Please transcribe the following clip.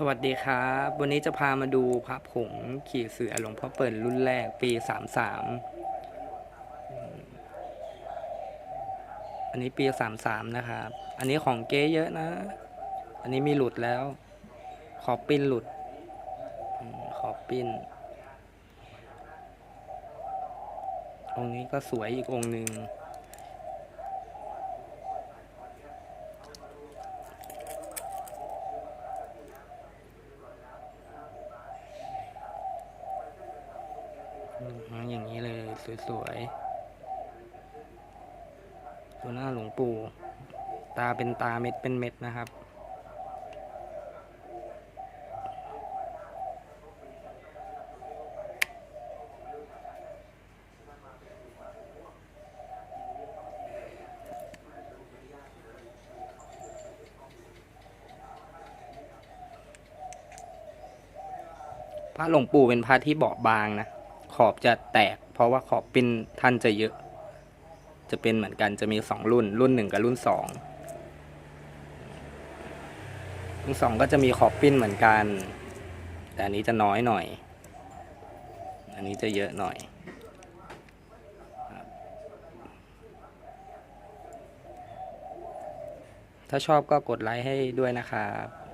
สวัสดีครับ วันนี้จะพามาดูพระผงขี่เสือหลวงพ่อเปิ่นรุ่นแรกปีสามสามอันนี้ปีสามสามนะครับ อันนี้ของเก๊เยอะนะ อันนี้มีหลุดแล้ว ขอบปิ้นหลุด ขอบปิ้น องค์นี้ก็สวยอีกองค์หนึ่ง อย่างนี้เลยสวยๆตัวหน้าหลวงปู่ ตาเป็นตาเม็ดเป็นเม็ดนะครับพระหลวงปู่เป็นพระที่เบาบางนะ ขอบจะแตก เพราะว่าขอบปิ้นท่านจะเยอะ จะเป็นเหมือนกันจะมีสองรุ่น รุ่นหนึ่งกับรุ่นสองรุ่นสองก็จะมีขอบปิ้นเหมือนกัน แต่อันนี้จะน้อยหน่อย อันนี้จะเยอะหน่อยถ้าชอบก็กดไลค์ให้ด้วยนะครับ